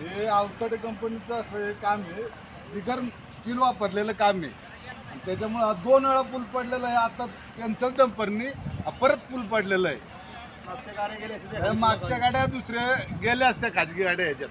हे अवतडे कंपनीचं असं हे काम आहे. बिगर स्टील वापरलेलं काम आहे. आणि त्याच्यामुळं हा दोन वेळा पूल पडलेला आहे. आता त्यांचंच डंपरनी परत पूल पडलेलं आहे. मागच्या गाड्या गेल्या मागच्या गाड्या दुसऱ्या गेल्या असत्या खाजगी गाड्या ह्याच्यात.